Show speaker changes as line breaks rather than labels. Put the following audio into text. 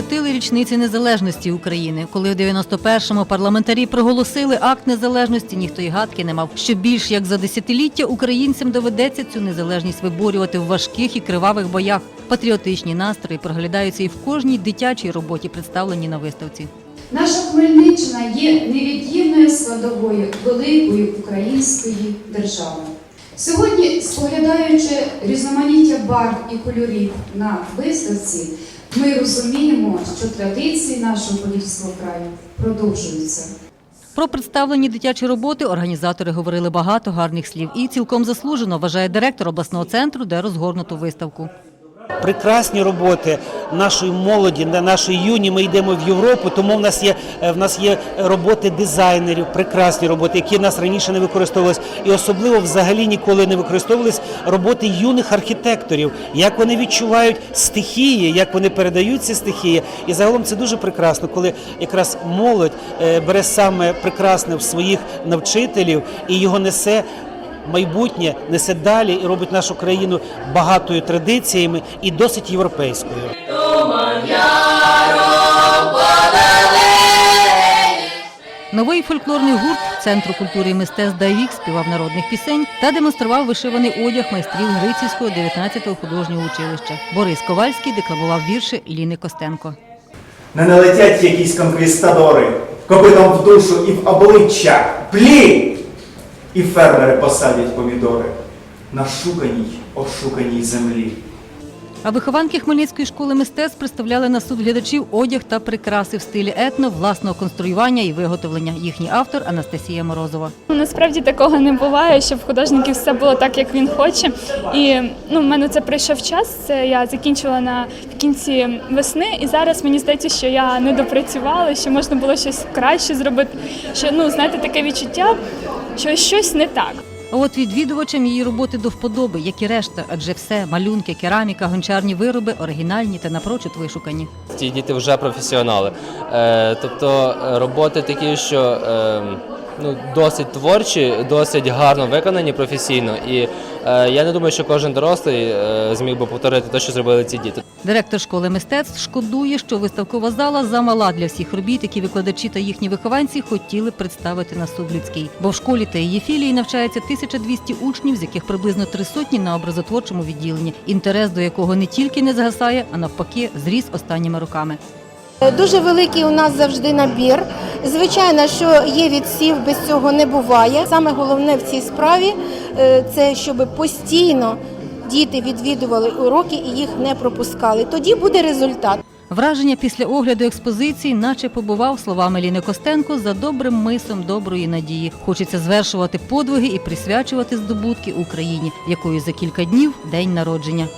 річниці незалежності України, коли в 91-му парламентарі проголосили акт незалежності, ніхто й гадки не мав. Що більш як за десятиліття українцям доведеться цю незалежність виборювати в важких і кривавих боях. Патріотичні настрої проглядаються і в кожній дитячій роботі, представленій на виставці.
Наша Хмельниччина є невід'ємною складовою великої української держави. Сьогодні, споглядаючи різноманіття барв і кольорів на виставці, ми розуміємо, що традиції нашого Подільського краю продовжуються.
Про представлені дитячі роботи організатори говорили багато гарних слів і цілком заслужено вважає директор обласного центру, де розгорнуту виставку.
Прекрасні роботи нашої молоді, на нашої юні. Ми йдемо в Європу, тому в нас є е, в нас є роботи дизайнерів, прекрасні роботи, які в нас раніше не використовувалися, і особливо взагалі ніколи не використовувались роботи юних архітекторів, як вони відчувають стихії, як вони передають ці стихії. І загалом це дуже прекрасно, коли якраз молодь е, бере саме прекрасне в своїх навчителів і його несе майбутнє несе далі і робить нашу країну багатою традиціями і досить європейською.
Новий фольклорний гурт Центру культури і мистецтв Дайвік співав народних пісень та демонстрував вишиваний одяг майстрів Грицівського 19-го художнього училища. Борис Ковальський декламував вірші Ліни Костенко.
Не налетять якісь конквістадори, копитом в душу і в обличчя. Плі! І фермери посадять помідори на шуканій, ошуканій землі.
А вихованки Хмельницької школи мистецтв представляли на суд глядачів одяг та прикраси в стилі етно власного конструювання і виготовлення. Їхній автор Анастасія Морозова.
Ну, Насправді такого не буває, щоб в художників все було так, як він хоче. І ну, в мене це прийшов час. Це я закінчила на в кінці весни, і зараз мені здається, що я не допрацювала, що можна було щось краще зробити. Що ну знаєте, таке відчуття, що щось не так.
А от відвідувачам її роботи до вподоби, як і решта, адже все малюнки, кераміка, гончарні вироби оригінальні та напрочуд вишукані.
Ці діти вже професіонали. Е, тобто е, роботи такі, що е, ну, досить творчі, досить гарно виконані професійно. І е, я не думаю, що кожен дорослий е, зміг би повторити те, що зробили ці діти.
Директор школи мистецтв шкодує, що виставкова зала замала для всіх робіт, які викладачі та їхні вихованці хотіли представити на Сублюдський. Бо в школі та її філії навчається 1200 учнів, з яких приблизно три сотні на образотворчому відділенні, інтерес до якого не тільки не згасає, а навпаки, зріс останніми роками.
Дуже великий у нас завжди набір. Звичайно, що є відсів, без цього не буває. Саме головне в цій справі е, це щоб постійно діти відвідували уроки і їх не пропускали. Тоді буде результат.
Враження після огляду експозиції, наче побував словами Ліни Костенко за добрим мисом доброї надії. Хочеться звершувати подвиги і присвячувати здобутки Україні, якої за кілька днів день народження.